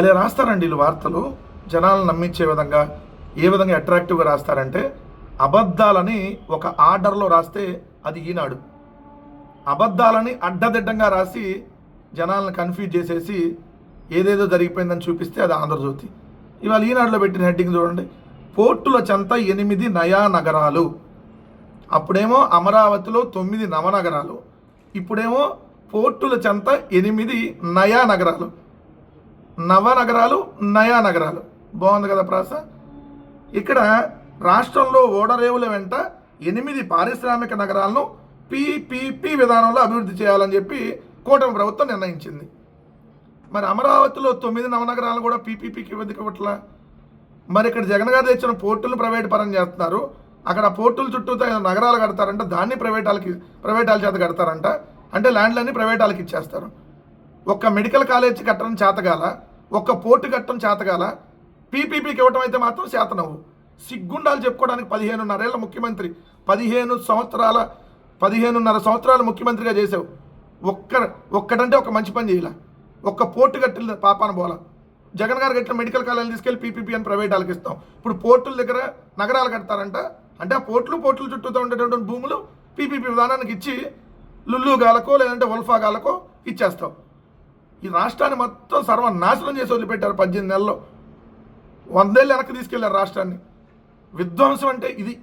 అదే రాస్తారండి వీళ్ళు వార్తలు. జనాలను నమ్మించే విధంగా ఏ విధంగా అట్రాక్టివ్గా రాస్తారంటే అబద్ధాలని ఒక ఆర్డర్లో రాస్తే అది ఈనాడు. అబద్ధాలని అడ్డదిడ్డంగా రాసి జనాలను కన్ఫ్యూజ్ చేసేసి ఏదేదో జరిగిపోయిందని చూపిస్తే అది ఆంధ్రజ్యోతి. ఇవాళ ఈనాడులో పెట్టిన హెడ్డింగ్ చూడండి. పోర్టుల చెంత ఎనిమిది నయా నగరాలు అప్పుడేమో అమరావతిలో తొమ్మిది నవనగరాలు. ఇప్పుడేమో పోర్టుల చెంత ఎనిమిది నయా నగరాలు నవనగరాలు నయా నగరాలు బాగుంది కదా ప్రాస? ఇక్కడ రాష్ట్రంలో ఓడరేవుల వెంట ఎనిమిది పారిశ్రామిక నగరాలను పీపీపీ విధానంలో అభివృద్ధి చేయాలని చెప్పి కూటమి ప్రభుత్వం నిర్ణయించింది. మరి అమరావతిలో తొమ్మిది నవనగరాలను కూడా పీపీపీకి ఎందుకు ఇవ్వట్లా మరి ఇక్కడ జగన్ గారు తెచ్చిన పోర్టులు ప్రైవేట్ పరం చేస్తున్నారు. అక్కడ పోర్టుల చుట్టూ నగరాలు కడతారంట దాన్ని ప్రైవేట్ వాళ్ళకి ప్రైవేట్ వాళ్ళ చేత కడతారంట. అంటే ల్యాండ్లన్నీ ప్రైవేట్ వాళ్ళకి ఇచ్చేస్తారు. ఒక్క మెడికల్ కాలేజ్ కట్టడం చేతగాల? ఒక్క పోర్టు కట్టడం చేతగాల పీపీపీకి ఇవ్వటం అయితే మాత్రం చేతనవు సిగ్గుండాలు చెప్పుకోవడానికి పదిహేనున్నరేళ్ళ ముఖ్యమంత్రి పదిహేను సంవత్సరాల పదిహేనున్నర సంవత్సరాలు ముఖ్యమంత్రిగా చేసావు. ఒక్క ఒక్కటంటే ఒక మంచి పని చేయాల. ఒక్క పోర్టు కట్టిన పాపాన బోల. జగన్ గారు కట్టిన మెడికల్ కాలేజీలు తీసుకెళ్ళి పీపీపీ అని ప్రైవేట్ వాళ్ళకి ఇస్తాం. ఇప్పుడు పోర్టుల దగ్గర నగరాలు కడతారంట. అంటే ఆ పోర్టులు పోర్టుల చుట్టూతో ఉండేటువంటి భూములు పీపీపీ విధానానికి ఇచ్చి లుల్లు గాలకో లేదంటే ఉల్ఫా గాలకో ఇచ్చేస్తాం. ఈ రాష్ట్రాన్ని మొత్తం సర్వనాశనం చేసి వదిలిపెట్టారు పద్దెనిమిది నెలల్లో వందేళ్ళు వెనక్కి తీసుకెళ్ళారు రాష్ట్రాన్ని. విధ్వంసం అంటే ఇది.